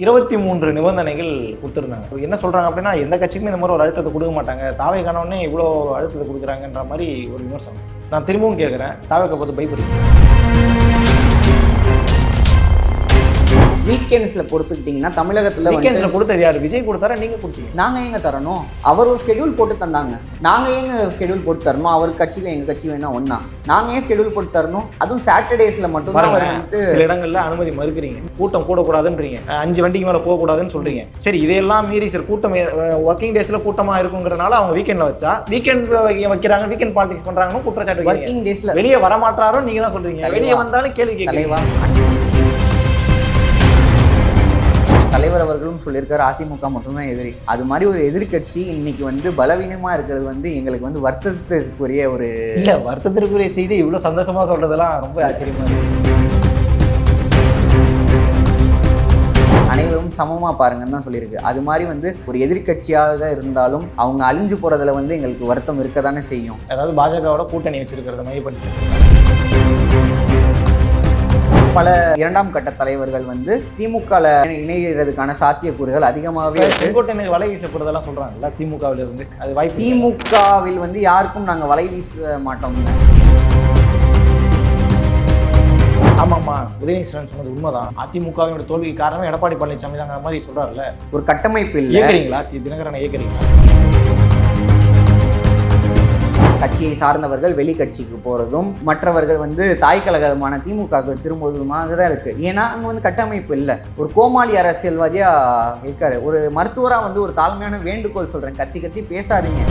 இருபத்தி மூன்று நிபந்தனைகள் கொடுத்துருந்தாங்க. என்ன சொல்றாங்க அப்படின்னா எந்த கட்சிக்குமே இந்த மாதிரி ஒரு அழுத்தத்தை கொடுக்க மாட்டாங்க. தாவை காணவொடனே இவ்வளோ அழுத்தத்தை கொடுக்குறாங்கன்ற மாதிரி ஒரு விமர்சனம். நான் திரும்பவும் கேட்குறேன். தாவைக்க பார்த்து பயப்படுறீங்க வீக்கெண்ட்ஸ்ல பொறுத்துக்கிட்டிங்கன்னா தமிழகத்துல வீக்கெண்ட்ஸ்ல கொடுத்தது யார்? விஜய் கொடுத்தாரா? நீங்க கொடுத்தீங்க. நாங்க ஏங்க தரணும்? அவர் ஒரு ஸ்கெடியூல் போட்டு தந்தாங்க. நாங்க ஏங்க ஸ்கெடியூல் போட்டு தரணும்? அவர் கட்சிக்கும் எங்க கட்சிக்கும் என்ன ஒண்ணா. நாங்க ஏன் ஸ்கெடியூல் போட்டு தரணும்? அதுவும் சாட்டர்டேஸ்ல மட்டும் அவர் வந்து சில இடங்கள்ல அனுமதி மறுக்கிறீங்க. கூட்டம் கூடக்கூடாதுன்றீங்க. அஞ்சு வண்டிக்கு மேல போக கூடாதுன்னு சொல்றீங்க. சரி இதையெல்லாம் மீறி சில கூட்டம் ஒர்க்கிங் டேஸ்ல கூட்டமா இருக்குங்கிறனால அவங்க வீக்கெண்ட்ல வச்சா வீக்கெண்ட் வைக்கிறாங்க வீக்கெண்ட் பாலிடிக்ஸ் பண்றாங்கன்னு குற்றச்சாட்டு. ஒர்க்கிங் டேஸ்ல வெளியே வரமாட்டாரோ நீங்க தான் சொல்றீங்க. தலைவா. வெளியே வந்தாலும் கேள்வி கேட்கறீங்க. தலைவா. தலைவர் அவர்களும் சொல்லியிருக்காரு அதிமுக மட்டும்தான் எதிரி. அது மாதிரி ஒரு எதிர்க்கட்சி இன்னைக்கு வந்து பலவீனமா இருக்கிறது வந்து எங்களுக்கு வந்து வருத்தத்திற்குரிய ஒரு இல்ல வருத்தத்திற்குரிய செய்தி இவ்வளவு சந்தோஷமா சொல்றதெல்லாம் ரொம்ப ஆச்சரியமா இருக்கு. அனைவரும் சமமா பாருங்கன்னு தான் சொல்லியிருக்கு. அது மாதிரி வந்து ஒரு எதிர்க்கட்சியாக இருந்தாலும் அவங்க அழிஞ்சு போறதுல வந்து எங்களுக்கு வருத்தம் இருக்க தானே செய்யும். அதாவது பாஜகவோட கூட்டணி வச்சிருக்கிறத மையப்படுத்தி. பல இரண்டாம் கட்ட தலைவர்கள் வந்து திமுகல இணைகிறதுக்கான சாத்தியக்கூறுகள் அதிகமாகவே செங்கோட்டையனுக்கு வலை வீசப்படுறதெல்லாம் சொல்றாங்கல்ல திமுகவில் இருந்து. அது வாய்ப்பு. திமுகவில் வந்து யாருக்கும் நாங்க வலை வீச மாட்டோம்ங்க ஆமாம்மா உதயநிதி ஸ்டாலின் சொன்னது உண்மைதான். அதிமுகவினோட தோல்விக்கு காரணம் எடப்பாடி பழனிசாமி தாங்கிற மாதிரி சொல்றாருல்ல. ஒரு கட்டமைப்பு இல்லை. இயக்குறீங்களா? தி- தினகரனை இயக்குறீங்களா? கட்சியை சார்ந்தவர்கள் வெளி கட்சிக்கு போகிறதும் மற்றவர்கள் வந்து தாய் கழகமான திமுகவுக்கு திரும்புவதுமாக தான் இருக்கு. ஏன்னா அங்கே வந்து கட்டமைப்பு இல்லை. ஒரு கோமாளி அரசியல்வாதியாக இருக்காரு. ஒரு மருத்துவராக வந்து ஒரு தாழ்மையான வேண்டுகோள் சொல்கிறேன் கத்தி கத்தி பேசாதீங்க.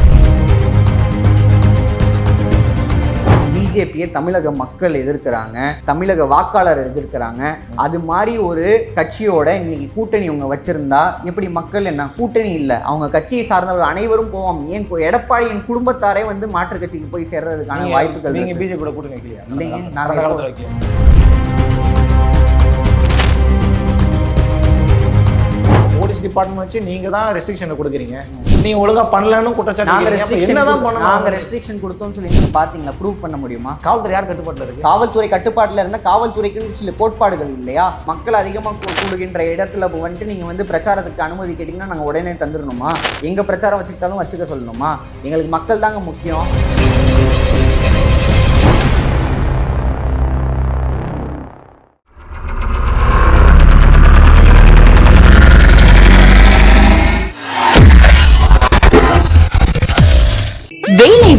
பிஜேபியை தமிழக மக்கள் எதிர்க்கிறாங்க தமிழக வாக்காளர் எதிர்க்கிறாங்க. அது மாதிரி ஒரு கட்சியோட இன்னைக்கு கூட்டணி அவங்க வச்சிருந்தா எப்படி மக்கள் என்ன கூட்டணி இல்லை. அவங்க கட்சியை சார்ந்தவர்கள் அனைவரும் போவோம். ஏன் எடப்பாடியின் குடும்பத்தாரே வந்து மாற்றுக் கட்சிக்கு போய் சேர்றதுக்கான வாய்ப்புகள் நீங்க இருக்கு. பிஜேபி கூட கூட்டணி இல்லைங்க, கடந்த போலீஸ் டிபார்ட்மெண்ட் வச்சு நீங்க தான் ரெஸ்ட்ரிக்ஷன் கொடுக்குறீங்க. நீங்க ஒழுங்கா பண்ணலன்னு குற்றச்சாட்டு ரெஸ்ட்ரிக்ஷன் என்னதான் பண்ணணும் நாங்க ரெஸ்ட்ரிக்ஷன் கொடுத்தோம்னு சொல்லி நீங்க பாத்தீங்களா? ப்ரூவ் பண்ண முடியுமா? காவல்துறை யார் கட்டுப்பாட்டுல இருக்கு? காவல்துறை கட்டுப்பாட்டுல இருந்தா காவல்துறைக்குன்னு சில கோட்பாடுகள் இல்லையா? மக்கள் அதிகமா கூ- கூடுகின்ற இடத்துல வந்துட்டு நீங்க வந்து பிரச்சாரத்துக்கு அனுமதி கேட்டீங்கன்னா நாங்க உடனே தந்துடணுமா? எங்க பிரச்சாரம் வச்சுக்கிட்டாலும் வச்சுக்க சொல்லணுமா? எங்களுக்கு மக்கள் தாங்க முக்கியம்.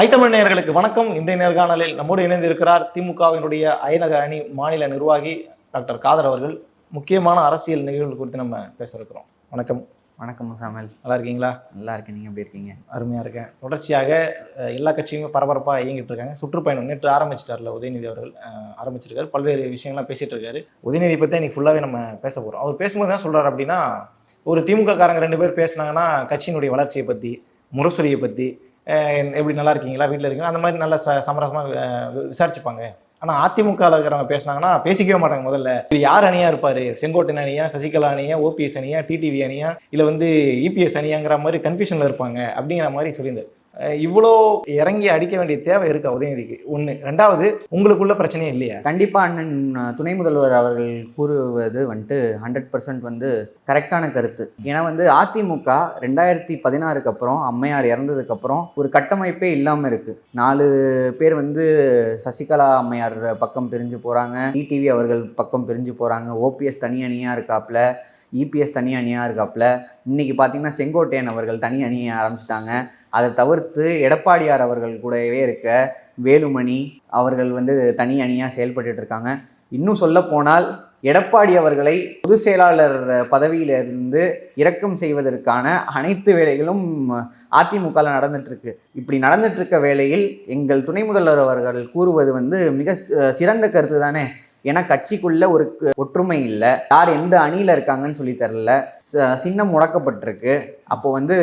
ஐத்தமிழ் நேயர்களுக்கு வணக்கம். இன்றைய நேர்காணலில் நம்மோடு இணைந்து இருக்கிறார் திமுகவினுடைய அயலக அணி மாநில நிர்வாகி டாக்டர் காதர் அவர்கள். முக்கியமான அரசியல் நிகழ்வுகள் குறித்து நம்ம பேச இருக்கிறோம் வணக்கம். வணக்கம் சாமல் நல்லா இருக்கீங்களா? நல்லா இருக்கேன். நீங்க எப்படி இருக்கீங்க? அருமையாக இருக்கேன். தொடர்ச்சியாக எல்லா கட்சியுமே பரபரப்பாக இயங்கிட்டு இருக்காங்க. சுற்றுப்பயணம் நேற்று ஆரம்பிச்சிட்டார்ல உதயநிதி அவர்கள். ஆரம்பிச்சிருக்காரு. பல்வேறு விஷயங்கள்லாம் பேசிட்டு இருக்காரு. உதயநிதி பற்றி இன்னைக்கு ஃபுல்லாகவே நம்ம பேச போகிறோம் அவர் பேசும்போது என்ன சொல்றாரு அப்படின்னா ஒரு திமுக காரங்க ரெண்டு பேர் பேசுனாங்கன்னா கட்சியினுடைய வளர்ச்சியை பற்றி முரசொலியை பற்றி எப்படி நல்லா இருக்கீங்களா? வீட்டில் இருக்கீங்களா? அந்த மாதிரி நல்லா ச சமரசமாக விசாரிச்சுப்பாங்க. ஆனால் அதிமுகவில் இருக்கிறவங்க பேசுனாங்கன்னா பேசிக்கவே மாட்டாங்க முதல்ல. இது யார் அணியா இருப்பார்? செங்கோட்டன் அணியா சசிகலா அணியா ஓபிஎஸ் அணியா டிடிவி அணியா? இல்லை வந்து இபிஎஸ் அணியாங்கிற மாதிரி கன்ஃபியூஷனில் இருப்பாங்க அப்படிங்கிற மாதிரி சொல்லியிருந்தார். இவ்வளோ இறங்கி அடிக்க வேண்டிய தேவை இருக்கா உதயநிதிக்கு. ஒன்று ரெண்டாவது உங்களுக்குள்ள பிரச்சனையே இல்லையா? கண்டிப்பாக அண்ணன் துணை முதல்வர் அவர்கள் கூறுவது வந்துட்டு ஹண்ட்ரட் பர்சன்ட் வந்து கரெக்டான கருத்து. ஏன்னா வந்து அதிமுக ரெண்டாயிரத்தி பதினாறுக்கு அப்புறம் அம்மையார் இறந்ததுக்கப்புறம் ஒரு கட்டமைப்பே இல்லாமல் இருக்குது நாலு பேர் வந்து சசிகலா அம்மையார் பக்கம் பிரிஞ்சு போகிறாங்க டிடிவி அவர்கள் பக்கம் பிரிஞ்சு போகிறாங்க ஓபிஎஸ் தனி அணியாக இருக்காப்ல. இபிஎஸ் தனி அணியாக இருக்காப்ல. இன்னைக்கு பார்த்தீங்கன்னா செங்கோட்டையன் அவர்கள் தனி அணியை ஆரம்பிச்சிட்டாங்க. அதை தவிர்த்து எடப்பாடியார் அவர்கள் கூடவே இருக்க வேலுமணி அவர்கள் வந்து தனி அணியாக செயல்பட்டு இருக்காங்க. இன்னும் சொல்ல போனால் எடப்பாடி அவர்களை பொதுச் செயலாளர் பதவியிலிருந்து இறக்கம் செய்வதற்கான அனைத்து வேலைகளும் அதிமுகவில் நடந்துட்டுருக்கு. இப்படி நடந்துட்டுருக்க வேளையில் எங்கள் துணை முதல்வர் அவர்கள் கூறுவது வந்து மிக சிறந்த கருத்து தானே. ஏன்னா கட்சிக்குள்ள ஒரு ஒற்றுமை இல்லை. யார் எந்த அணியில் இருக்காங்கன்னு சொல்லி தரல ச- சின்னம் முடக்கப்பட்டிருக்கு. அப்போ வந்து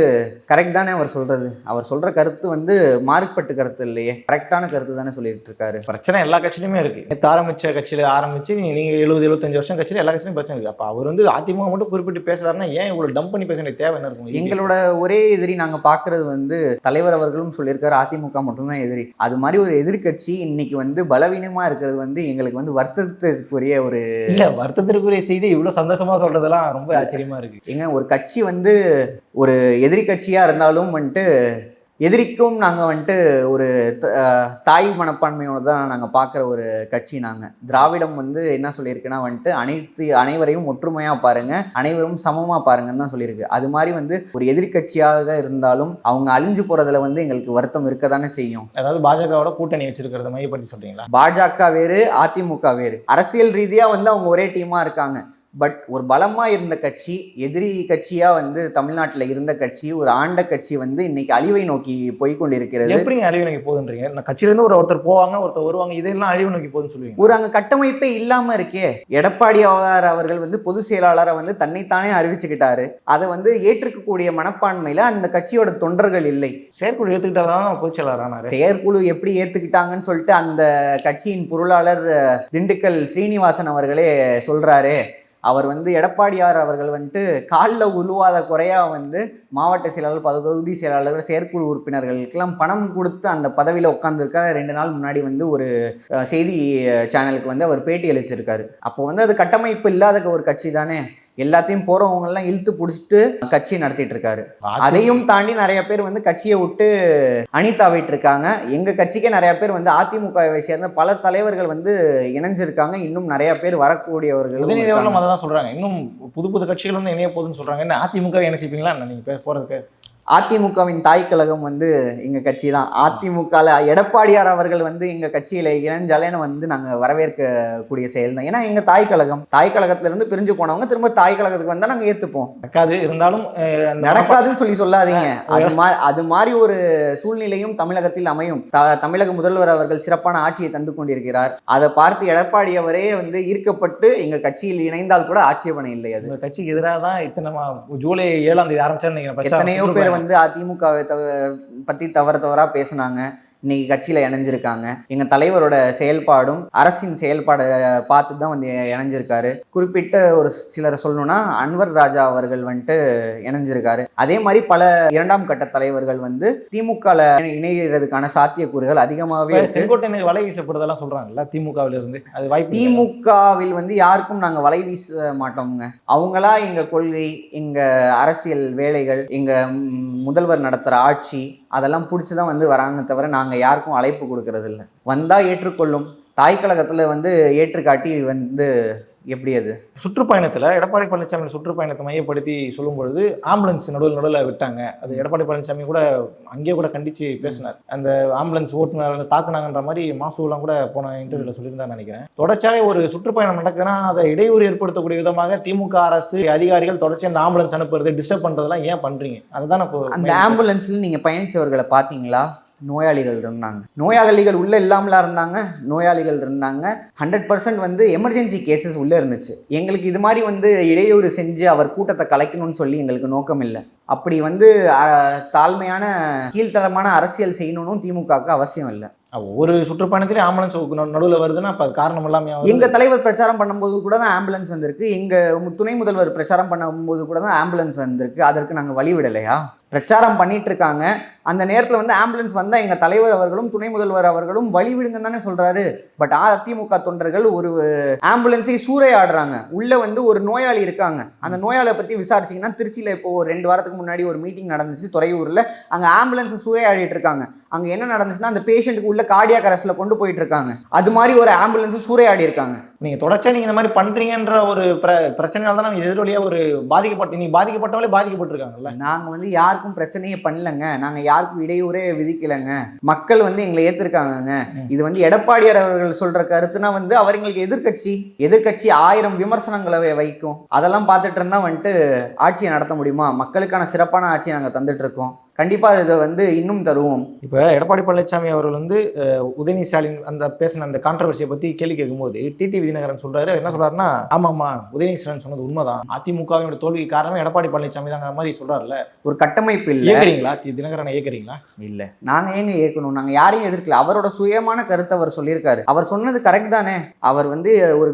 கரெக்ட் தானே அவர் சொல்றது? அவர் சொல்ற கருத்து வந்து மாறுபட்டு கருத்து இல்லையே. கரெக்டான கருத்து தானே சொல்லிட்டு இருக்காரு பிரச்சனை எல்லா கட்சியிலுமே இருக்கு. நேற்று ஆரம்பிச்ச கட்சியில ஆரம்பிச்சு நீங்க நீங்க எழுபது எழுபத்தஞ்சு வருஷம் கட்சியில எல்லா கட்சியிலும் பிரச்சனை இருக்கு. அப்ப அவர் வந்து அதிமுக மட்டும் குறிப்பிட்டு பேசுறாருன்னா ஏன் இவ்வளவு டம்ப் பண்ணி பேச வேண்டிய தேவை என்ன இருக்கும்? எங்களோட ஒரே எதிரி நாங்க பாக்குறது வந்து தலைவர் அவர்களும் சொல்லியிருக்காரு அதிமுக மட்டும்தான் எதிரி. அது மாதிரி ஒரு எதிர்க்கட்சி இன்னைக்கு வந்து பலவீனமா இருக்கிறது வந்து எங்களுக்கு வந்து வருத்தத்திற்குரிய ஒரு இல்ல வருத்தத்திற்குரிய செய்தி இவ்வளவு சந்தோஷமா சொல்றதெல்லாம் ரொம்ப ஆச்சரியமா இருக்கு. ஏங்க ஒரு கட்சி வந்து ஒரு எதிரி கட்சியா இருந்தாலும் வந்துட்டு எதிரிக்கும் நாங்கள் வந்துட்டு ஒரு தாய் மனப்பான்மையோட தான் நாங்கள் பார்க்குற ஒரு கட்சி நாங்கள் திராவிடம் வந்து என்ன சொல்லியிருக்குன்னா வந்துட்டு அனைத்து அனைவரையும் ஒற்றுமையாக பாருங்க அனைவரும் சமமாக பாருங்கன்னு தான் சொல்லியிருக்கு. அது மாதிரி வந்து ஒரு எதிர்க்கட்சியாக இருந்தாலும் அவங்க அழிஞ்சு போகிறதுல வந்து எங்களுக்கு வருத்தம் இருக்க தானே செய்யும். அதாவது பாஜகவோட கூட்டணி வச்சிருக்கிறத மையப்படுத்தி சொல்றீங்களா? பாஜக வேறு அதிமுக வேறு. அரசியல் ரீதியாக வந்து அவங்க ஒரே டீமாக இருக்காங்க. பட் ஒரு பலமா இருந்த கட்சி எதிரி கட்சியா வந்து தமிழ்நாட்டில் இருந்த கட்சி ஒரு ஆண்ட கட்சி வந்து இன்னைக்கு அழிவை நோக்கி போய் கொண்டிருக்கிறது. எப்படிங்க அழிவு நோக்கி போகுதுன்றீங்க? நான் கட்சியில இருந்து ஒரு ஒருத்தர் போவாங்க ஒருத்தர் வருவாங்க இதெல்லாம் அழிவு நோக்கி போகுதுன்னு சொல்லுவீங்க. ஒரு அங்க கட்டமைப்பே இல்லாம இருக்கே. எடப்பாடி அவர்கள் அவர்கள் வந்து பொதுச் செயலாளரை வந்து தன்னைத்தானே அறிவிச்சுக்கிட்டாரு. அதை வந்து ஏற்றுக்கக்கூடிய மனப்பான்மையில அந்த கட்சியோட தொண்டர்கள் இல்லை. செயற்குழு ஏத்துக்கிட்டாதான் பொதுச் செயலாளர் செயற்குழு எப்படி ஏத்துக்கிட்டாங்கன்னு சொல்லிட்டு அந்த கட்சியின் பொருளாளர் திண்டுக்கல் ஸ்ரீனிவாசன் அவர்களே சொல்றாரு. அவர் வந்து எடப்பாடியார் அவர்கள் வந்துட்டு காலில் உழுவாத குறையாக வந்து மாவட்ட செயலாளர் பகுதி செயலாளர்கள் செயற்குழு உறுப்பினர்களுக்கெல்லாம் பணம் கொடுத்து அந்த பதவியில் உட்காந்துருக்க ரெண்டு நாள் முன்னாடி வந்து ஒரு செய்தி சேனலுக்கு வந்து அவர் பேட்டி அளிச்சிருக்காரு. அப்போ வந்து அது கட்டமைப்பு இல்லாத ஒரு கட்சி தானே. எல்லாத்தையும் போறவங்க எல்லாம் இழுத்து பிடிச்சிட்டு கட்சி நடத்திட்டு இருக்காரு. அதையும் தாண்டி நிறைய பேர் வந்து கட்சியை விட்டு அணி தாவிட்டு இருக்காங்க எங்க கட்சிக்கே நிறைய பேர் வந்து அதிமுகவை சேர்ந்த பல தலைவர்கள் வந்து இணைஞ்சிருக்காங்க. இன்னும் நிறைய பேர் வரக்கூடியவர்கள் உதயநிதி தான் சொல்றாங்க. இன்னும் புது புது கட்சிகள் வந்து இணைய போகுதுன்னு சொல்றாங்க. என்ன அதிமுக இணைச்சிப்பீங்களா? நீங்க போறதுக்கு? அதிமுகவின் தாய் கழகம் வந்து எங்க கட்சி தான் அதிமுகல எடப்பாடியார் அவர்கள் வந்து எங்க கட்சியில இணைஞ்சாலேன்னு வந்து நாங்க வரவேற்கக்கூடிய செயல் தான் ஏன்னா எங்க தாய் கழகம் தாய் கழகத்துல இருந்து பிரிஞ்சு போனவங்க திரும்ப தாய் கழகத்துக்கு வந்தா நாங்க ஏத்துப்போம். நடக்காது. இருந்தாலும் நடக்காதுன்னு சொல்லி சொல்லாதீங்க. அது மாதிரி அது மாதிரி ஒரு சூழ்நிலையும் தமிழகத்தில் அமையும். த- தமிழக முதல்வர் அவர்கள் சிறப்பான ஆட்சியை தந்து கொண்டிருக்கிறார். அதை பார்த்து எடப்பாடி அவரே வந்து ஈர்க்கப்பட்டு எங்க கட்சியில் இணைந்தால் கூட ஆட்சேபனை இல்லை அது. கட்சிக்கு எதிராக தான் இத்தனை ஜூலை ஏழாம் தேதி ஆரம்பிச்சா நீங்க பிரச்சாரம் எத்தனையோ பேர் வந்து அதிமுகவை தவ பற்றி தவற தவறாக பேசுனாங்க. இன்னைக்கு கட்சியில இணைஞ்சிருக்காங்க. எங்க தலைவரோட செயல்பாடும் அரசின் செயல்பாடை பார்த்து தான் வந்து இணைஞ்சிருக்காரு. குறிப்பிட்ட ஒரு சிலரை சொல்லணும்னா அன்வர் ராஜா அவர்கள் வந்துட்டு இணைஞ்சிருக்காரு. அதே மாதிரி பல இரண்டாம் கட்ட தலைவர்கள் வந்து திமுகல இணைகிறதுக்கான சாத்தியக்கூறுகள் அதிகமாகவே செங்கோட்டையனுக்கு வலை வீசப்படுதெல்லாம் சொல்றாங்கல்ல திமுகவில இருந்து அது வாய்ப்பு? திமுகவில் வந்து யாருக்கும் நாங்க வலை வீச மாட்டோம்ங்க. அவங்களா எங்க கொள்கை எங்க அரசியல் வேலைகள் எங்க ம், முதல்வர் நடத்துற ஆட்சி அதெல்லாம் பிடிச்சி தான் வந்து வராங்க தவிர நாங்கள் யாருக்கும் அழைப்பு கொடுக்கறதில்ல. வந்தால் ஏற்றுக்கொள்ளும். தாய் கழகத்தில் வந்து ஏற்றுக்காட்டி வந்து எப்படி அது? சுற்றுப்பயணத்துல எடப்பாடி பழனிசாமி சுற்றுப்பயணத்தை மையப்படுத்தி சொல்லும் பொழுது ஆம்புலன்ஸ் நடுவில் நடுவில் விட்டாங்க. அது எடப்பாடி பழனிசாமி கூட அங்கேயே கூட கண்டிச்சு பேசினார். அந்த ஆம்புலன்ஸ் ஓட்டுநர் தாக்குனாங்கன்ற மாதிரி மாசுலாம் கூட போன இன்டர்வியூல சொல்லியிருந்தா நினைக்கிறேன். தொடர்ச்சியாக ஒரு சுற்றுப்பயணம் நடக்குதுன்னா அதை இடையூறு ஏற்படுத்தக்கூடிய விதமாக திமுக அரசு அதிகாரிகள் தொடர்ச்சி அந்த ஆம்புலன்ஸ் அனுப்புறது டிஸ்டர்ப் பண்றதெல்லாம் ஏன் பண்றீங்க? அதுதான் நான் அந்த ஆம்புலன்ஸ்ல நீங்க பயணிச்சவர்களை பாத்தீங்களா நோயாளிகள் இருந்தாங்க. நோயாளிகள் உள்ள இல்லாமலா இருந்தாங்க நோயாளிகள் இருந்தாங்க. ஹண்ட்ரட் பர்சன்ட் வந்து எமர்ஜென்சி கேசஸ் உள்ள இருந்துச்சு. எங்களுக்கு இது மாதிரி வந்து இடையூறு செஞ்சு அவர் கூட்டத்தை கலைக்கணும்னு சொல்லி எங்களுக்கு நோக்கம் இல்லை. அப்படி வந்து தாழ்மையான கீழ்த்தரமான அரசியல் செய்யணும்னு திமுகவுக்கு அவசியம் இல்லை. ஒரு சுற்றுப்பயணத்திலே ஆம்புலன்ஸ் நடுவில் வருதுன்னா அப்ப அது காரணம் இல்லாம எங்க தலைவர் பிரச்சாரம் பண்ணும்போது கூட தான் ஆம்புலன்ஸ் வந்திருக்கு. எங்க மு- துணை முதல்வர் பிரச்சாரம் பண்ணும்போது கூட தான் ஆம்புலன்ஸ் வந்திருக்கு. அதற்கு நாங்க வழி விடலையா? பிரச்சாரம் பண்ணிட்டு இருக்காங்க அந்த நேரத்தில் வந்து ஆம்புலன்ஸ் வந்தால் எங்கள் தலைவர் அவர்களும் துணை முதல்வர் அவர்களும் வழி விடுங்க தானே சொல்கிறாரு பட் அதிமுக தொண்டர்கள் ஒரு ஆம்புலன்ஸை சூறையாடுறாங்க. உள்ளே வந்து ஒரு நோயாளி இருக்காங்க. அந்த நோயாளியை பற்றி விசாரிச்சீங்கன்னா திருச்சியில் இப்போ ஒரு ரெண்டு வாரத்துக்கு முன்னாடி ஒரு மீட்டிங் நடந்துச்சு துறையூரில். அங்கே ஆம்புலன்ஸை சூறையாடிட்டு இருக்காங்க. அங்கே என்ன நடந்துச்சுன்னா அந்த பேஷண்ட்டுக்கு உள்ள கார்டியாக் கொண்டு போயிட்டு இருக்காங்க. அது மாதிரி ஒரு ஆம்புலன்ஸை சூறையாடி இருக்காங்க. நீங்க தொடர்ச்சியா நீங்க இந்த மாதிரி பண்றீங்கன்ற ஒரு பிர பிரச்சனையால தான் நம்ம எதிரொலியா ஒரு பாதிக்கப்பட்ட நீ பாதிக்கப்பட்டவங்களே பாதிக்கப்பட்டிருக்காங்கல்ல? நாங்க வந்து யாருக்கும் பிரச்சனையே பண்ணலங்க. நாங்க யாருக்கும் இடையூறே விதிக்கலைங்க. மக்கள் வந்து எங்களை ஏத்திருக்காங்கங்க. ம். இது வந்து எடப்பாடியார் அவர்கள் சொல்ற கருத்துனா வந்து அவர் எங்களுக்கு எதிர்க்கட்சி எதிர்க்கட்சி ஆயிரம் விமர்சனங்களை வைக்கும். அதெல்லாம் பார்த்துட்டு இருந்தா வந்துட்டு ஆட்சியை நடத்த முடியுமா? மக்களுக்கான சிறப்பான ஆட்சியை நாங்க தந்துட்டு இருக்கோம். கண்டிப்பாக இதை வந்து இன்னும் தருவோம். இப்போ எடப்பாடி பழனிசாமி அவர்கள் வந்து உதயநிதி ஸ்டாலின் அந்த பேசின அந்த கான்ட்ரவர்சியை பத்தி கேள்வி கேட்கும்போது டிடிவி தினகரன் சொல்றாரு. என்ன சொல்றாருன்னா ஆமாம்மா உதயநிதி ஸ்டாலின் சொன்னது உண்மைதான். அதிமுகவினோட தோல்விக்கு காரணம் எடப்பாடி பழனிசாமி தாங்கிற மாதிரி சொல்றாருல்ல. ஒரு கட்டமைப்பு இல்லை. ஏக்குறீங்களா தி- தினகரனை ஏக்குறீங்களா இல்லை. நாங்கள் ஏங்க ஏற்கணும்? நாங்கள் யாரையும் எதிர்க்கல. அவரோட சுயமான கருத்தை அவர் சொல்லியிருக்காரு. அவர் சொன்னது கரெக்ட் தானே. அவர் வந்து ஒரு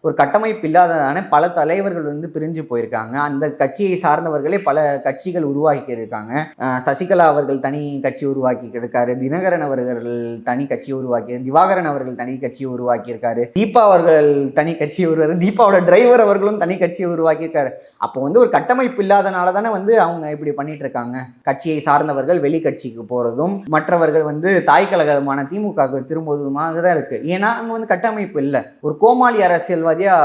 ஒரு கட்டமைப்பு இல்லாததானே பல தலைவர்கள் வந்து பிரிஞ்சு போயிருக்காங்க. அந்த கட்சியை சார்ந்தவர்களே பல கட்சிகள் உருவாக்கி இருக்காங்க சசிகலா அவர்கள் தனி கட்சி உருவாக்கி இருக்காரு. தினகரன் அவர்கள் தனி கட்சி உருவாக்கி திவாகரன் அவர்கள் தனி கட்சி உருவாக்கி இருக்காரு. தீபா அவர்கள் தனி கட்சி உருவாரு தீபாவோட டிரைவர் அவர்களும் தனி கட்சியை உருவாக்கியிருக்காரு அப்போ வந்து ஒரு கட்டமைப்பு இல்லாதனால தானே வந்து அவங்க இப்படி பண்ணிட்டு இருக்காங்க. கட்சியை சார்ந்தவர்கள் வெளி கட்சிக்கு போறதும் மற்றவர்கள் வந்து தாய் கழகமான திமுகவுக்கு திரும்புவதுமாக தான் இருக்கு. ஏன்னா அங்க வந்து கட்டமைப்பு இல்லை. ஒரு கோமாளி அரசியல்வாதியா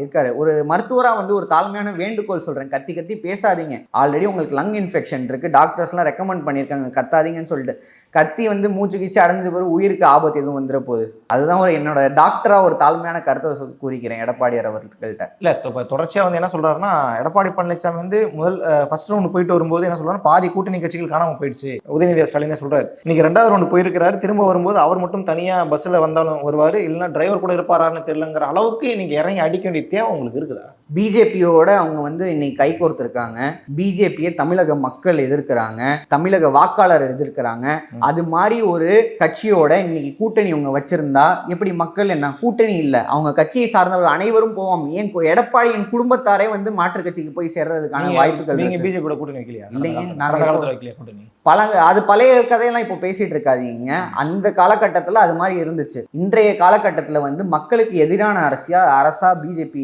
இருக்காரு. ஒரு மருத்துவரா வந்து ஒரு தாழ்மையான வேண்டுகோள் சொல்றேன். கத்தி கத்தி பேசாதீங்க. ஆல்ரெடி உங்களுக்கு லங் இன்ஃபெக்ஷன் இருக்கு. டாக்டர்ஸ்லாம் ரெக்கமெண்ட் பண்ணியிருக்காங்க. கத்தாதீங்கன்னு சொல்லிட்டு. கத்தி வந்து மூச்சு கீச்சு அடைஞ்ச பிறகு உயிருக்கு ஆபத்து எதுவும் வந்துட போகுது. அதுதான் ஒரு என்னோட டாக்டராக ஒரு தாழ்மையான கருத்தை கூறிக்கிறேன் எடப்பாடியார் அவர்கள்ட்ட. இல்லை இப்போ தொடர்ச்சியாக வந்து என்ன சொல்றாருன்னா எடப்பாடி பழனிசாமி வந்து முதல் ஃபர்ஸ்ட் ரவுண்டு போயிட்டு வரும்போது என்ன சொல்கிறாரு பாதி கூட்டணி கட்சிகள் காணாமல் போயிடுச்சு. உதயநிதி ஸ்டாலினே சொல்கிறார் இன்னைக்கு ரெண்டாவது ரவுண்டு போயிருக்கிறாரு. திரும்ப வரும்போது அவர் மட்டும் தனியாக பஸ்ஸில் வந்தாலும் வருவார். இல்லைன்னா டிரைவர் கூட இருப்பாரான்னு தெரியலங்கிற அளவுக்கு நீங்கள் இறங்கி அடிக்க வேண்டிய தேவை உங்களுக்கு இருக்குதா? பிஜேபியோட அவங்க வந்து இன்னைக்கு கை கோர்த்துருக்காங்க. பிஜேபியை தமிழக மக்கள் எதிர்க்கிறாங்க. தமிழக வாக்காளர் எதிர்க்கிறாங்க. அது மாதிரி ஒரு கட்சியோட இன்னைக்கு கூட்டணி அவங்க வச்சிருந்தா எப்படி மக்கள் என்ன கூட்டணி இல்லை. அவங்க கட்சியை சார்ந்தவர்கள் அனைவரும் போவோம். ஏன் எடப்பாடியின் குடும்பத்தாரே வந்து மாற்றுக் கட்சிக்கு போய் சேர்றதுக்கான வாய்ப்புகள் நீங்க இருக்கு. பிஜேபி கூட கூட்டணி வைக்கலையா? இல்லைங்க, வைக்கலையா கூட்டணி? பல அது பழைய கதையெல்லாம் இப்போ பேசிட்டு இருக்காதீங்க. அந்த காலகட்டத்தில் அது மாதிரி இருந்துச்சு. இன்றைய காலகட்டத்தில் வந்து மக்களுக்கு எதிரான அரசியா அரசா பிஜேபி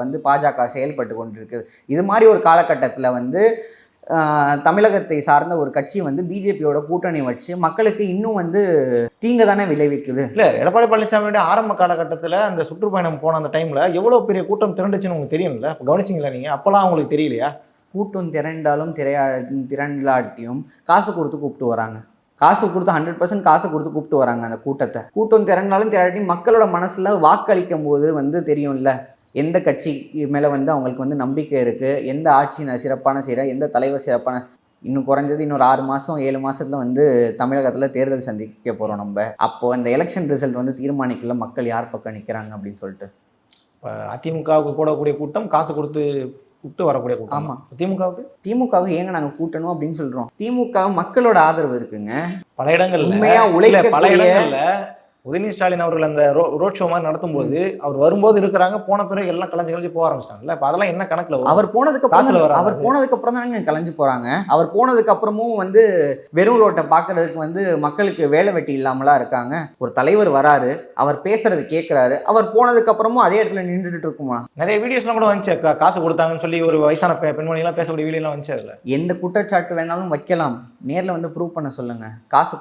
வந்து பாஜக செயல்பட்டு கொண்டிருக்குது. இது மாதிரி ஒரு காலகட்டத்தில் வந்து தமிழகத்தை சார்ந்த ஒரு கட்சி வந்து பிஜேபியோட கூட்டணி வச்சு மக்களுக்கு இன்னும் வந்து தீங்க தானே விளைவிக்குது. இல்லை எடப்பாடி பழனிசாமியோட ஆரம்ப காலகட்டத்தில் அந்த சுற்றுப்பயணம் போன அந்த டைமில் எவ்வளோ பெரிய கூட்டம் திரண்டுச்சுன்னு உங்களுக்கு தெரியும்ல? கவனிச்சிங்களா நீங்கள் அப்பெல்லாம் உங்களுக்கு தெரியலையா? கூட்டம் திரண்டாலும் திரையா திரண்டாட்டியும் காசு கொடுத்து கூப்பிட்டு வராங்க. காசு கொடுத்து ஹண்ட்ரட் பர்சன்ட் காசு கொடுத்து கூப்பிட்டு வராங்க அந்த கூட்டத்தை. கூட்டம் திரண்டாலும் திரட்டி மக்களோட மனசில் வாக்களிக்கும் போது வந்து தெரியும்ல எந்த கட்சி மேலே வந்து அவங்களுக்கு வந்து நம்பிக்கை இருக்குது எந்த ஆட்சி சிறப்பான செய்கிற எந்த தலைவர் சிறப்பான இன்னும் குறைஞ்சது இன்னொரு ஆறு மாதம் ஏழு மாதத்தில் வந்து தமிழகத்தில் தேர்தல் சந்திக்க போகிறோம் நம்ம. அப்போ இந்த எலெக்ஷன் ரிசல்ட் வந்து தீர்மானிக்கல மக்கள் யார் பக்கம் நிற்கிறாங்க அப்படின்னு சொல்லிட்டு. இப்போ அதிமுகவுக்கு கூடக்கூடிய கூட்டம் காசு கொடுத்து கூப்பிட்டு வரக்கூடிய கூட்டம் ஆமா. திமுகவுக்கு? திமுகவுக்கு ஏங்க நாங்கள் கூட்டணும் அப்படின்னு சொல்கிறோம் திமுக மக்களோட ஆதரவு இருக்குங்க. பல இடங்கள்ல. உண்மையா இல்ல, பல இடங்கள்ல உதயநிதி ஸ்டாலின் அவர்கள் அந்த ரோட் ஷோ மாதிரி நடத்தும் போது அவர் வரும்போது இருக்கிறாங்க போன பிறகு எல்லாம் கலைஞ்சு கலைஞ்சு போக ஆரம்பிச்சிட்டாங்கல்ல? இப்ப அதெல்லாம் என்ன கணக்குல? அவர் போனதுக்கு அப்புறம். அவர் போனதுக்கு அப்புறம் தானே கலைஞ்சு போறாங்க. அவர் போனதுக்கு அப்புறமும் வந்து வெறும் ரோட்டை பார்க்கறதுக்கு வந்து மக்களுக்கு வேலை வெட்டி இல்லாமலா இருக்காங்க. ஒரு தலைவர் வராரு அவர் பேசுறது கேட்கிறாரு அவர் போனதுக்கு அப்புறமும் அதே இடத்துல நின்றுட்டு இருக்குமா? நிறைய வீடியோஸ்லாம் கூட வந்துச்சு. காசு கொடுத்தாங்கன்னு சொல்லி ஒரு வயசான பெ- பெண்மணி எல்லாம் பேசக்கூடிய வீடியோ எல்லாம் வந்துச்சு அதுல. எந்த குற்றச்சாட்டு வேணாலும் வைக்கலாம். நேர்ல வந்து ப்ரூவ் பண்ண சொல்லுங்க. காசு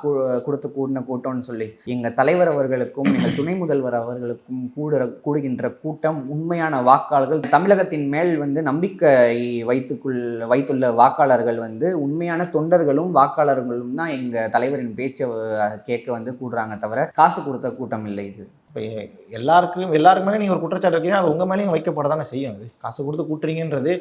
கொடுத்து கூடின கூட்டம்னு சொல்லி. எங்க தலைவர் அவர்களுக்கும் எங்கள் துணை முதல்வர் அவர்களுக்கும் கூடுற கூடுகின்ற கூட்டம் உண்மையான வாக்காளர்கள் தமிழகத்தின் மேல் வந்து நம்பிக்கை வைத்துக்குள் வைத்துள்ள வாக்காளர்கள் வந்து உண்மையான தொண்டர்களும் வாக்காளர்களும் தான் எங்க தலைவரின் பேச்சை கேட்க வந்து கூடுறாங்க தவிர காசு கொடுத்த கூட்டம் இல்லை இது. இப்ப எல்லாருக்கும் எல்லாருக்கு மேலே நீங்க ஒரு குற்றச்சாட்டு வைக்கிறீங்க அது உங்க மேலேயும் வைக்கப்பட தானே செய்யும் அது. காசு கொடுத்து கூட்டுறீங்கன்றது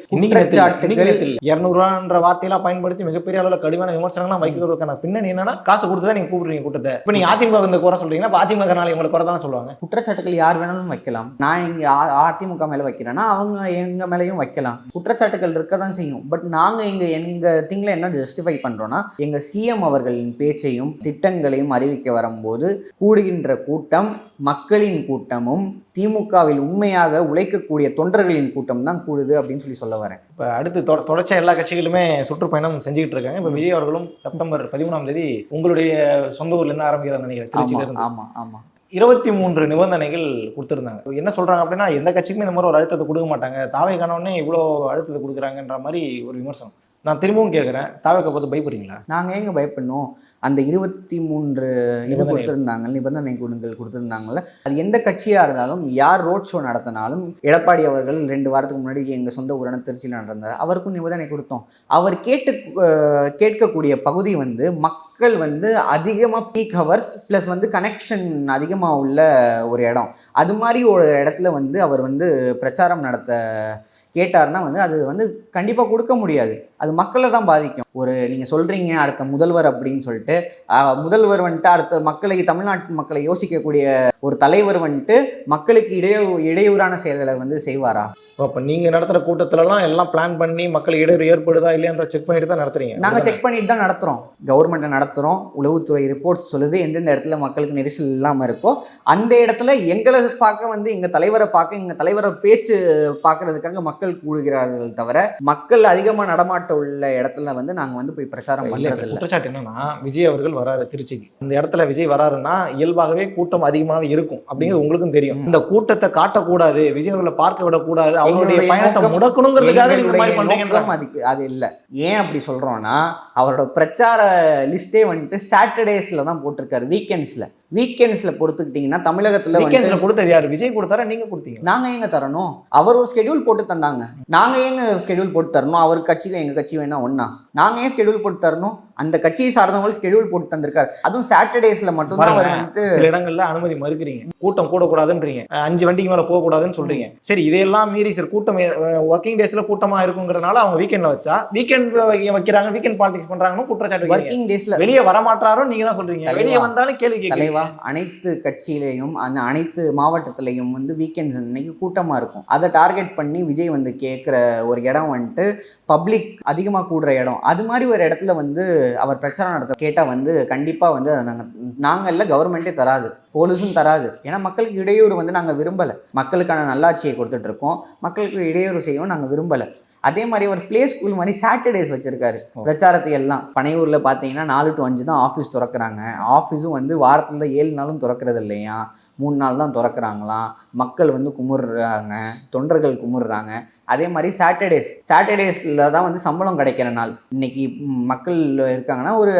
இரநூறுவான்ற வார்த்தையெல்லாம் பயன்படுத்தி மிகப்பெரிய அளவுல கடுமையான விமர்சனங்கள்லாம் வைக்கிறதுக்கான பின்னணி என்னன்னா காசு கொடுத்து தான் நீங்க கூப்பிடுறீங்க கூட்டத்தை. இப்ப நீங்க அதிமுக இந்த குறை சொல்றீங்கன்னா அப்ப அதிமுக நாளை உங்களை குறை தானே சொல்லுவாங்க. குற்றச்சாட்டுகள் யார் வேணாலும் வைக்கலாம். நான் இங்க அதிமுக மேல வைக்கிறேன்னா அவங்க எங்க மேலயும் வைக்கலாம். குற்றச்சாட்டுகள் இருக்க தான் செய்யும். பட் நாங்க இங்க எங்க திங்கில் என்ன ஜஸ்டிஃபை பண்றோம்னா எங்க சிஎம் அவர்களின் பேச்சையும் திட்டங்களையும் அறிவிக்க வரும்போது கூடுகின்ற கூட்டம் மக்களின் கூட்டமும் திமுகவில் உண்மையாக உழைக்கக்கூடிய தொண்டர்களின் கூட்டம் தான் கூடுது அப்படின்னு சொல்லி சொல்ல வரேன். இப்ப அடுத்து தொட- தொடர்ச்சியா எல்லா கட்சிகளுமே சுற்றுப்பயணம் செஞ்சுக்கிட்டு இருக்காங்க. இப்ப விஜய் அவர்களும் செப்டம்பர் பதிமூணாம் தேதி உங்களுடைய சொந்த ஊர்ல இருந்து ஆரம்பிக்கிறாங்க நினைக்கிறேன் திருச்சியில ஆமா இருந்து. ஆமா ஆமா. இருபத்தி மூன்று நிபந்தனைகள் கொடுத்துருந்தாங்க. என்ன சொல்றாங்க அப்படின்னா எந்த கட்சிக்குமே இந்த மாதிரி ஒரு அழுத்தத்தை கொடுக்க மாட்டாங்க. தாவை காணோடனே இவ்வளோ அழுத்தத்தை கொடுக்குறாங்கன்ற மாதிரி ஒரு விமர்சனம். நான் திரும்பவும் கேட்குறேன் தாவைக்க பார்த்து பயப்படுறீங்களா? நாங்க ஏங்க பயப்படணும்? அந்த இருபத்தி மூன்று இது. கொடுத்திருந்தாங்க நிபந்தனை குழுக்கள் கொடுத்திருந்தாங்கல்ல அது எந்த கட்சியா இருந்தாலும் யார் ரோட் ஷோ நடத்தினாலும் எடப்பாடி அவர்கள் ரெண்டு வாரத்துக்கு முன்னாடி எங்க சொந்த ஊரான திருச்சியில் நடந்தார். அவருக்கும் நிபந்தனை கொடுத்தோம். அவர் கேட்டு கேட்கக்கூடிய பகுதி வந்து மக்கள் வந்து அதிகமாக பீக் ஹவர்ஸ் ப்ளஸ் வந்து கனெக்ஷன் அதிகமாக உள்ள ஒரு இடம். அது மாதிரி ஒரு இடத்துல வந்து அவர் வந்து பிரச்சாரம் நடத்த கேட்டார்னா வந்து அது வந்து கண்டிப்பாக கொடுக்க முடியாது. அது மக்களை தான் பாதிக்கும். ஒரு நீங்கள் சொல்கிறீங்க அடுத்த முதல்வர் அப்படின்னு சொல்லிட்டு முதல்வர் வந்துட்டு அடுத்த மக்களை தமிழ்நாட்டு மக்களை யோசிக்கக்கூடிய ஒரு தலைவர் வந்துட்டு மக்களுக்கு இடையூ இடையூறான செயல்களை வந்து செய்வாரா? அப்போ நீங்கள் நடத்துகிற கூட்டத்திலலாம் எல்லாம் பிளான் பண்ணி மக்கள் இடையூறு ஏற்படுதா இல்லையான்ற செக் பண்ணிட்டு தான் நடத்துறீங்க? நாங்கள் செக் பண்ணிட்டு தான் நடத்துகிறோம் கவர்மெண்ட்டை நடத்துகிறோம் உளவுத்துறை ரிப்போர்ட்ஸ் சொல்லுது எந்தெந்த இடத்துல மக்களுக்கு நெரிசல் இல்லாமல் இருக்கோ அந்த இடத்துல எங்களை பார்க்க வந்து எங்கள் தலைவரை பார்க்க எங்கள் தலைவரை பேச்சு பார்க்கறதுக்காக மக்கள் கூடுகிறார்கள் தவிர மக்கள் அதிகமாக நடமாட்டம் உள்ள இடத்துல வந்து நாங்கள் வந்து போய் பிரச்சாரம் பண்ணுறது இல்லை குற்றச்சாட்டு என்னன்னா விஜய் அவர்கள் வராரு திருச்சிக்கு. இந்த இடத்துல விஜய் வராருன்னா இயல்பாகவே கூட்டம் அதிகமாவே இருக்கும் அப்படிங்கிறது உங்களுக்கும் தெரியும். இந்த கூட்டத்தை காட்டக்கூடாது விஜய் அவர்களை பார்க்க விடக்கூடாது அவங்களுடைய பயணத்தை முடக்கணுங்கிறதுக்காக நோக்கம் அதுக்கு அது இல்லை. ஏன் அப்படி சொல்கிறோன்னா அவரோட பிரச்சார லிஸ்ட்டே வந்துட்டு சாட்டர்டேஸில் தான் போட்டிருக்காரு வீக்கெண்ட்ஸில் வீக்கெண்ட்ஸில் பொறுத்துக்கிட்டிங்கன்னா தமிழகத்தில் வீக்கெண்ட்ஸ்ல கொடுத்தது யாரு? விஜய் கொடுத்தாரா நீங்க கொடுத்தீங்க நாங்கள் ஏங்க தரணும்? அவர் ஒரு ஸ்கெடியூல் போட்டு தந்தாங்க. நாங்கள் ஏங்க ஸ்கெடியூல் போட்டு தரணும்? அவர் கட்சிக்கும் எங்கள் கட்சி வேணா ஒன்றா நாங்கள் ஏன் ஸ்கெடியூல் போட்டு தரணும்? அந்த கட்சியை சார்ந்தவங்க ஸ்கெடியூல் போட்டு தந்திருக்காரு. அதுவும் சாட்டர்டேஸில் மட்டும்தான் அவர் வந்துட்டு சில இடங்கள்ல அனுமதி மறுக்கிறீங்க. கூட்டம் கூடக்கூடாதுன்றீங்க. அஞ்சு வண்டிக்கு மேல போக கூடாதுன்னு சொல்றீங்க சரி இதையெல்லாம் மீறி சரி கூட்டம் ஒர்க்கிங் டேஸ்ல கூட்டமா இருக்குங்கிறதுனால அவங்க வீக்கெண்ட்ல வச்சா வீக்கெண்ட் வைக்கிறாங்க வீக்கெண்ட் பாலிடிக்ஸ் பண்றாங்கன்னு குற்றச்சாட்டு. ஒர்க்கிங் டேஸில் வெளியே வரமாட்டாரோ நீங்க தான் சொல்றீங்க. வெளியே வந்தாலும் கேள்வி தலைவா அனைத்து கட்சியிலையும் அந்த அனைத்து மாவட்டத்திலையும் வந்து வீக்கெண்ட்ஸ் இன்னைக்கு கூட்டமாக இருக்கும். அதை டார்கெட் பண்ணி விஜய் வந்து கேட்குற ஒரு இடம் வந்துட்டு பப்ளிக் அதிகமாக கூடுற இடம். அது மாதிரி ஒரு இடத்துல வந்து அவர் பிரச்சாரம் நடத்த கேட்டால் வந்து கண்டிப்பாக வந்து நாங்கள் நாங்கள் இல்லை கவர்மெண்ட்டே தராது போலீஸும் தராது. ஏன்னா மக்களுக்கு இடையூறு வந்து நாங்கள் விரும்பலை. மக்களுக்கான நல்லாட்சியை கொடுத்துட்ருக்கோம் மக்களுக்கு இடையூறு செய்யவும் நாங்கள் விரும்பலை. அதே மாதிரி ஒரு ப்ளே ஸ்கூல் மாதிரி சாட்டர்டேஸ் வச்சிருக்காரு. பிரச்சாரத்தை எல்லாம் பனையூரில் பார்த்தீங்கன்னா நாலு டு அஞ்சு தான் ஆஃபீஸ் திறக்கிறாங்க. ஆஃபீஸும் வந்து வாரத்தில் ஏழு நாளும் திறக்கிறது இல்லையா? மூணு நாள் தான் திறக்கிறாங்களாம். மக்கள் வந்து குமுறுறாங்க. தொண்டர்கள் குமுறுறாங்க. அதே மாதிரி சாட்டர்டேஸ் சாட்டர்டேஸில் தான் வந்து சம்பளம் கிடைக்கிற நாள். இன்னைக்கு மக்கள் இருக்காங்கன்னா ஒரு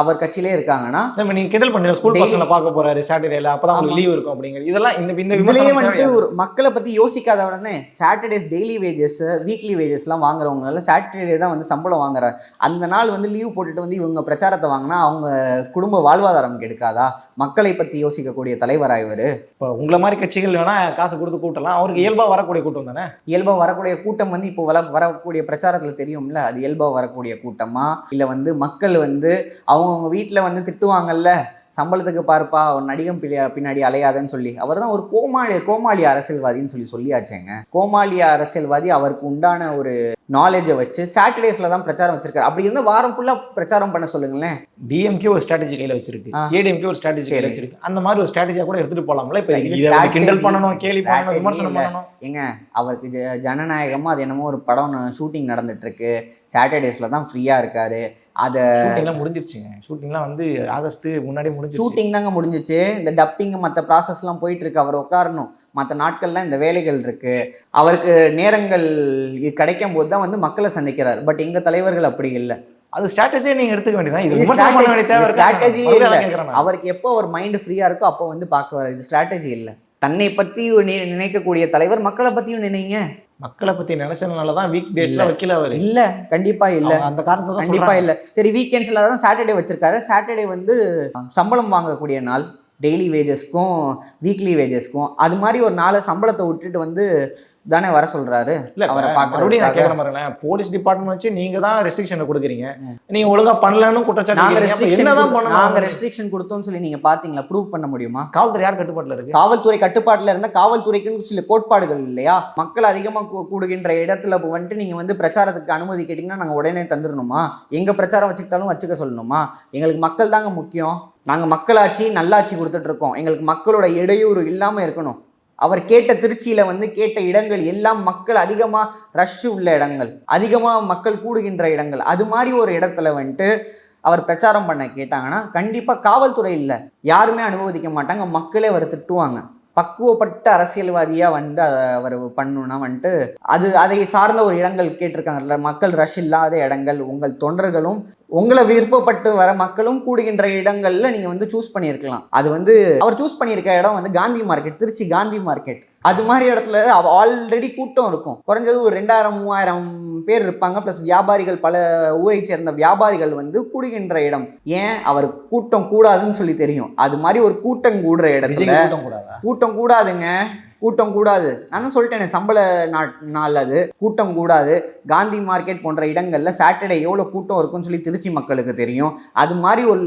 அவர் கட்சியிலே இருக்காங்கன்னா நம்ம நீங்க கிண்டல் பண்ணி ஸ்கூல் பசங்களை பார்க்க போறாரு சாட்டர்டேல அப்பதான் ஆமா. உங்களுக்கு லீவ் இருக்கும் அப்படிங்கிறது. இதெல்லாம் இந்த இந்த இதுலயே வந்துட்டு? ஒரு மக்களை பத்தி யோசிக்காத உடனே சாட்டர்டேஸ் டெய்லி வேஜஸ் வீக்லி வேஜஸ்லாம் வாங்குறவங்களால சாட்டர்டே தான் வந்து சம்பளம் வாங்குறாரு அந்த நாள் வந்து லீவ் போட்டுட்டு வந்து இவங்க பிரச்சாரத்தை வாங்கினா அவங்க குடும்ப வாழ்வாதாரம் கெடுக்காதா? மக்களை பத்தி யோசிக்கக்கூடிய தலைவரா இவர்? இப்ப உங்களை மாதிரி கட்சிகள் வேணா காசு கொடுத்து கூட்டலாம். அவருக்கு இயல்பா வரக்கூடிய கூட்டம் தானே? இயல்பா வரக்கூடிய கூட்டம் வந்து இப்போ வர வரக்கூடிய பிரச்சாரத்துல தெரியும்ல? அது இயல்பா வரக்கூடிய கூட்டமா? இல்ல வந்து மக்கள் வந்து அவங்கவுங்க வீட்டுல வந்து திட்டுவாங்கல்ல? சம்பளத்துக்கு பார்ப்பா ஒரு நடிகம் பின்னாடி அலையாதன்னு சொல்லி அவர் தான் ஒரு கோமாளி கோமாளி அரசியல்வாதின்னு சொல்லி சொல்லியாச்சேங்க. கோமாளி அரசியல்வாதி அவருக்கு உண்டான ஒரு நாலேஜை வச்சு சாட்டர்டேஸ்ல தான் பிரச்சாரம் வச்சிருக்காரு. அப்படி இருந்தால் வாரம் ஃபுல்லா பிரச்சாரம் பண்ண சொல்லுங்களேன். டிஎம்கே ஒரு ஸ்ட்ராட்டஜி கையில வச்சிருக்கு. ஏடிஎம்கே ஒரு ஸ்ட்ராட்டஜி கையில சரி. வச்சிருக்கு. அந்த மாதிரி ஒரு ஸ்ட்ராட்டஜியா கூட எடுத்துட்டு போலாம்ல? இப்ப கிண்டல் பண்ணணும் கேலி பண்ணணும் விமர்சனம். பண்ணணும். ஏங்க அவருக்கு ஜ ஜனநாயகமா அது என்னமோ ஒரு படம் ஷூட்டிங் நடந்துட்டு இருக்கு சாட்டர்டேஸ்ல தான் ஃப்ரீயா இருக்காரு. அதை ஷூட்டிங்லாம் முடிஞ்சிருச்சுங்க. ஷூட்டிங்லாம் வந்து ஆகஸ்ட் முன்னாடி முடிஞ்சிருச்சு. ஷூட்டிங் தாங்க முடிஞ்சிச்சு. இந்த டப்பிங் மற்ற ப்ராசஸ்லாம் போயிட்டு இருக்கு அவர் உட்காரணும் மற்ற நாட்கள்லாம் இந்த வேலைகள் இருக்கு. அவருக்கு நேரங்கள் கிடைக்கும் போது தான் வந்து மக்களை சந்திக்கிறார். பட் எங்க தலைவர்கள் அப்படி இல்லை. அது ஸ்ட்ராட்டஜியே நீங்க எடுத்துக்க வேண்டியதான் இது இருக்கா? இல்ல. அவருக்கு எப்போ அவர் மைண்டு ஃப்ரீயா இருக்கோ அப்போ வந்து பார்க்க வர இது ஸ்ட்ராட்டஜி இல்லை. தன்னை நி- நினைக்கக்கூடிய தலைவர் மக்களை பத்தியும் நினைங்க. மக்களை பத்தி நினைச்சதுனால தான் வீக் டேஸ்ல. வைக்கல அவரு. இல்ல கண்டிப்பா இல்ல. அந்த காரணத்தை தான் கண்டிப்பா சொல்றாங்க. இல்ல. சரி வீக்கெண்ட்ஸ்ல தான் சாட்டர்டே வச்சிருக்காரு. சாட்டர்டே வந்து சம்பளம் வாங்கக்கூடிய நாள். டெய்லி வேஜஸ்க்கும் வீக்லி வேஜஸ்க்கும் அது மாதிரி ஒரு நாளை சம்பளத்தை விட்டுட்டு வந்து தானே வர சொல்றாரு? இல்ல அவரை மறுபடியும் நான். கேட்கற போலீஸ் டிபார்ட்மெண்ட் வச்சு நீங்க தான் ரெஸ்ட்ரிக்ஷன் கொடுக்குறீங்க. நீங்க ஒழுங்கா பண்ணலன்னு குற்றச்சாட்டு நாங்க ரெஸ்ட்ரிக்ஷன் பண்ணணும்? நாங்க ரெஸ்ட்ரிக்ஷன் கொடுத்தோம்னு சொல்லி நீங்க பாத்தீங்களா ப்ரூவ் பண்ண முடியுமா? காவல்துறை யார் கட்டுப்பாட்டுல இருக்கு? காவல்துறை கட்டுப்பாட்டுல இருந்த காவல்துறைக்குன்னு சில கோட்பாடுகள் இல்லையா? மக்கள் அதிகமா கூடுகின்ற இடத்துல வந்துட்டு நீங்க வந்து பிரச்சாரத்துக்கு அனுமதி கேட்டீங்கன்னா நாங்க உடனே தந்துடணுமா? எங்க பிரச்சாரம் வச்சுக்கிட்டாலும் வச்சுக்க சொல்லணுமா? எங்களுக்கு மக்கள் தாங்க முக்கியம். நாங்க மக்களாட்சி நல்லாட்சி கொடுத்துட்டு இருக்கோம். எங்களுக்கு மக்களோட இடையூறு இல்லாம இருக்கணும். அவர் கேட்ட திருச்சியில வந்து கேட்ட இடங்கள் எல்லாம் மக்கள் அதிகமா ரஷ் உள்ள இடங்கள் அதிகமா மக்கள் கூடுகின்ற இடங்கள். அது மாதிரி ஒரு இடத்துல வந்துட்டு அவர் பிரச்சாரம் பண்ண கேட்டாங்கன்னா கண்டிப்பா காவல்துறை இல்லை. யாருமே அனுபவிக்க மாட்டாங்க. மக்களே அவர் திட்டுவாங்க. பக்குவப்பட்ட அரசியல்வாதியாக வந்து அவர் பண்ணணும்னா வந்துட்டு அது அதை சார்ந்த ஒரு இடங்கள் கேட்டிருக்காங்கல்ல மக்கள் ரஷ் இல்லாத இடங்கள் உங்கள் தொண்டர்களும் உங்களை விருப்பப்பட்டு வர மக்களும் கூடுகின்ற இடங்களில் நீங்கள் வந்து சூஸ் பண்ணியிருக்கலாம். அது வந்து அவர் சூஸ் பண்ணியிருக்க இடம் வந்து காந்தி மார்க்கெட் திருச்சி காந்தி மார்க்கெட் அது மாதிரி இடத்துல ஆல்ரெடி கூட்டம் இருக்கும். குறைஞ்சது ஒரு ரெண்டாயிரம் மூவாயிரம் பேர் இருப்பாங்க. ப்ளஸ் வியாபாரிகள் பல ஊரை சேர்ந்த வியாபாரிகள் வந்து கூடுகின்ற இடம். ஏன்? அவர் கூட்டம் கூடாதுன்னு சொல்லி தெரியும். அது மாதிரி ஒரு கூட்டம் கூடுற இடத்துல கூட்டம் கூடாதுங்க. கூட்டம் கூடாது. நான் சொல்லிட்டேனே சம்பள நாட் நாள் அது. கூட்டம் கூடாது. காந்தி மார்க்கெட் போன்ற இடங்கள்ல சாட்டர்டே எவ்வளோ கூட்டம் இருக்கும்னு சொல்லி திருச்சி மக்களுக்கு தெரியும். அது மாதிரி ஒரு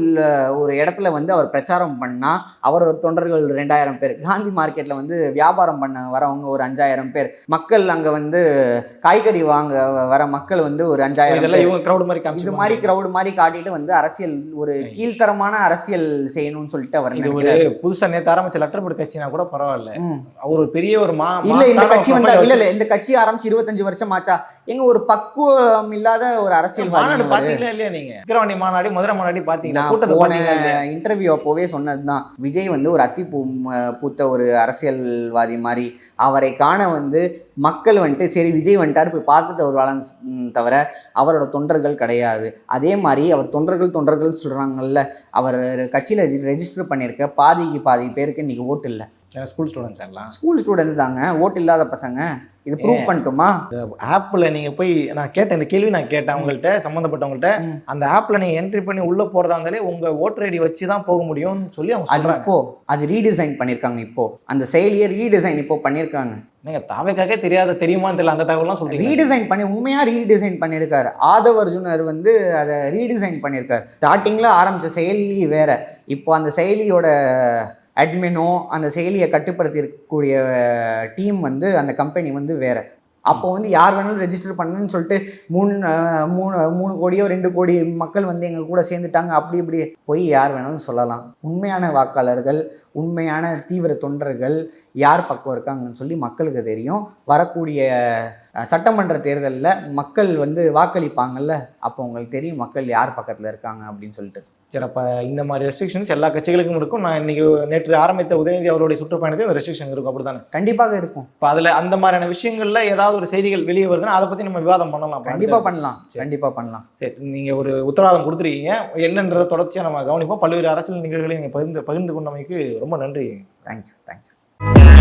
ஒரு இடத்துல வந்து அவர் பிரச்சாரம் பண்ணா அவரோட தொண்டர்கள் ரெண்டாயிரம் பேர். காந்தி மார்க்கெட்ல வந்து வியாபாரம் பண்ண வரவங்க ஒரு அஞ்சாயிரம் பேர். மக்கள் அங்க வந்து காய்கறி வாங்க வர மக்கள் வந்து ஒரு அஞ்சாயிரம் கிரௌட் மாதிரி இது மாதிரி கிரவுட் மாதிரி காட்டிட்டு வந்து அரசியல் ஒரு கீழ்த்தரமான அரசியல் செய்யணும்னு சொல்லிட்டு அவர் இது ஒரு நினைக்கிறாரு. புதுசா நேத்து ஆரம்பிச்ச லெட்டர் போர்டு கட்சினா கூட பரவாயில்ல. அவர் ஒரு பெரிய ஒரு மா இல்ல இந்த கட்சி வந்தா இல்ல இல்ல இந்த கட்சி ஆரம்பிச்சு இருபத்தஞ்சு வருஷம் ஆச்சா? எங்க ஒரு பக்குவம் இல்லாத ஒரு மாநாடு அரசியல்வாதி பாத்தீங்களா இல்லையா நீங்க? விக்கிரவாண்டி மாநாடு மதுரை மாநாடு கூட்டத்தை போன? இன்டர்வியூ அப்போவே சொன்னதுதான். விஜய் வந்து ஒரு அத்தி பூ பூத்த ஒரு அரசியல்வாதி மாதிரி. அவரை காண வந்து மக்கள் வந்துட்டு சரி விஜய் வந்துட்டாரு போய் பார்த்துட்டு ஒரு வளம் தவிர அவரோட தொண்டர்கள் கிடையாது. அதே மாதிரி அவர் தொண்டர்கள் தொண்டர்கள் சொல்றாங்கல்ல அவர் கட்சியில ரெஜிஸ்டர் பண்ணியிருக்க பாதிக்கு பாதி பேருக்கு இன்னைக்கு ஓட்டு இல்லை. ஸ்கூல் ஸ்டூடெண்ட்ஸ் எல்லாம். ஸ்கூல் ஸ்டூடெண்ட்ஸ் தாங்க ஓட்டு இல்லாத பசங்க. இது ப்ரூவ் பண்ணட்டுமா? ஆப்ல நீங்க போய் நான் கேட்டேன் இந்த கேள்வி நான் கேட்டேன் அவங்கள்ட்ட சம்மந்தப்பட்டவங்கள்ட்ட. அந்த ஆப்ல நீங்க என்ட்ரி பண்ணி உள்ள போறதா இருந்தாலே உங்க ஓட்டர் ஐடி வச்சு தான் போக முடியும்னு சொல்லி அவங்க அது சொல்றாங்க. இப்போ அது ரீடிசைன் பண்ணியிருக்காங்க இப்போ. அந்த செயலியை ரீடிசைன் இப்போ பண்ணியிருக்காங்க நீங்க தாவைக்காக தெரியாத தெரியுமான்னு தெரியல அந்த தகவல்லாம் சொல்றீங்க. ரீடிசைன் பண்ணி உண்மையா ரீடிசைன் பண்ணியிருக்காரு ஆதவ் அர்ஜுனர் வந்து அதை ரீடிசைன் பண்ணியிருக்காரு ஸ்டார்டிங்கில் ஆரம்பித்த செயலி வேற. இப்போ அந்த செயலியோட அட்மினோ அந்த செயலியை கட்டுப்படுத்தி இருக்கக்கூடிய டீம் வந்து அந்த கம்பெனி வந்து வேற. அப்போ வந்து யார் வேணாலும் ரெஜிஸ்டர் பண்ணணும்னு சொல்லிட்டு மூணு மூணு மூணு கோடியோ ரெண்டு கோடி மக்கள் வந்து எங்கள் கூட சேர்ந்துட்டாங்க. அப்படி இப்படி போய் யார் வேணாலும் சொல்லலாம். உண்மையான வாக்காளர்கள் உண்மையான தீவிர தொண்டர்கள் யார் பக்கம் இருக்காங்கன்னு சொல்லி மக்களுக்கு தெரியும். வரக்கூடிய சட்டமன்ற தேர்தலில் மக்கள் வந்து வாக்களிப்பாங்கல்ல அப்போ உங்களுக்கு தெரியும் மக்கள் யார் பக்கத்தில் இருக்காங்க அப்படின்னு சொல்லிட்டு. சரி அப்ப இந்த மாதிரி ரெஸ்ட்ரிக்ஷன்ஸ் எல்லா கட்சிகளுக்கும் இருக்கும். நான் இன்னைக்கு நேற்று ஆரம்பித்த உதயநிதி அவருடைய சுற்றுப்பயணத்தில் இந்த ரெஸ்ட்ரிக்ஷன் இருக்கும் அப்படித்தானே? கண்டிப்பாக இருக்கும். இப்போ அதுல அந்த மாதிரியான விஷயங்கள்ல ஏதாவது ஒரு செய்திகள் வெளியே வருதுன்னா அதை பத்தி நம்ம விவாதம் பண்ணலாம் கண்டிப்பாக பண்ணலாம். கண்டிப்பாக பண்ணலாம். சரி நீங்க ஒரு உத்தரவாதம் கொடுத்துருக்கீங்க. என்னன்றதை தொடர்ச்சியா நம்ம கவனிப்போம். பல்வேறு அரசியல் நிகழ்வுகளை நீங்க பகிர்ந்து பகிர்ந்து கொண்டமைக்கு ரொம்ப நன்றி. Thank you thank you